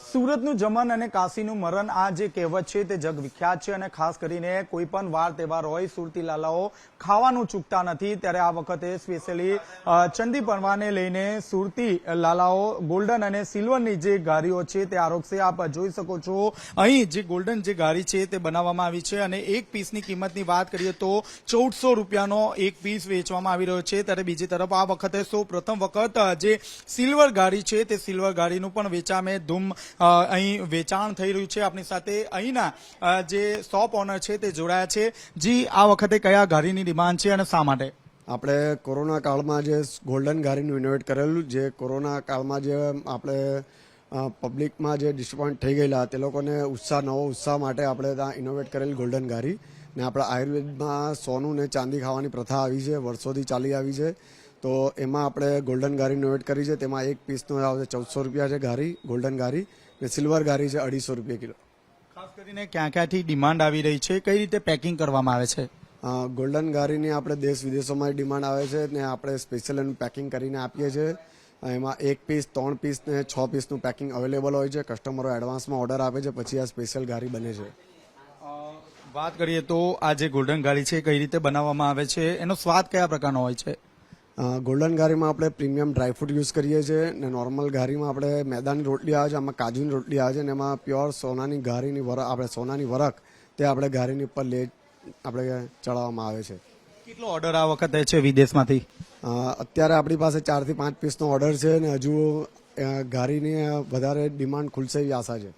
સુરતનું જમન અને કાશીનું મરણ આ જે કહેવત છે તે જગ વિખ્યાત છે અને ખાસ કરીને કોઈ પણ વાર તહેવાર હોય, સુરતી લાલાઓ ખાવાનું ચૂકતા નથી. ત્યારે આ વખતે સ્પેશિયલી ચંદી પરવાને લઈને સુરતી લાલાઓ ગોલ્ડન અને સિલ્વરની જે ગારીઓ છે તે આરોગશે. આપ જોઈ શકો છો, અહીં જે ગોલ્ડન જે ગારી છે તે બનાવવામાં આવી છે અને એક પીસની કિંમતની વાત કરીએ તો ચૌદસો રૂપિયાનો એક પીસ વેચવામાં આવી રહ્યો છે. ત્યારે બીજી તરફ આ વખતે સૌ પ્રથમ વખત જે સિલ્વર ગાડી છે તે સિલ્વર ગાડીનું પણ વેચામે ધૂમ અહીં વેચાણ થઈ રહ્યું છે આપણી સાથે. અહીંના જે શોપ ઓનર છે તે જોડાયા છે. જી, આ વખતે કયા ઘારીની ડિમાન્ડ છે અને શા માટે? આપણે કોરોના કાળમાં જે ગોલ્ડન ઘારીનું ઇનોવેટ કરેલું, જે કોરોના કાળમાં જે આપણે પબ્લિકમાં જે ડિસપોઇન્ટ થઈ ગયેલા, તે લોકોને ઉત્સાહ, નવો ઉત્સાહ માટે આપણે ત્યાં ઇનોવેટ કરેલ ગોલ્ડન ઘારી ને આપણા આયુર્વેદમાં સોનું ને ચાંદી ખાવાની પ્રથા આવી છે, વર્ષોથી ચાલી આવી છે. તો એમાં આપણે ગોલ્ડન ગારી ઇનોવેટ કરી છે. તેમાં એક પીસનું આવશે ચૌદસો રૂપિયા છે ગારી ગોલ્ડન ગારી ને સિલ્વર ગારી છે અઢીસો રૂપિયા કિલો. ખાસ કરીને ક્યાં ક્યાંથી ડિમાન્ડ આવી રહી છે? કઈ રીતે પેકિંગ કરવામાં આવે છે? ગોલ્ડન ગારીની આપણે દેશ વિદેશોમાં ડિમાન્ડ આવે છે ને આપણે સ્પેશિયલ એનું પેકિંગ કરીને આપીએ છીએ એમાં એક પીસ ત્રણ પીસ ને છ પીસનું પેકિંગ અવેલેબલ હોય છે. કસ્ટમરો એડવાન્સમાં ઓર્ડર આપે છે. પછી આ સ્પેશિયલ ગારી બને છે. વાત કરીએ તો આ જે ગોલ્ડન ગાડી છે કઈ રીતે બનાવવામાં આવે છે? એનો સ્વાદ કયા પ્રકારનો હોય છે? ગોલ્ડન ઘારીમાં આપણે પ્રીમિયમ ડ્રાયફ્રૂટ યુઝ કરીએ છીએ ને નોર્મલ ઘારીમાં આપણે મેદાની રોટલી આવે છે આમાં કાજુની રોટલી આવે છે ને એમાં પ્યોર સોનાની ઘારીની વરખ આપણે સોનાની વરખ તે આપણે ઘારીની ઉપર લે આપણે ચડાવવામાં આવે છે. કેટલો ઓર્ડર આ વખતે છે વિદેશમાંથી? અત્યારે આપણી પાસે ચારથી પાંચ પીસનો ઓર્ડર છે ને હજુ ઘારીની વધારે ડિમાન્ડ ખુલશે એવી આશા છે.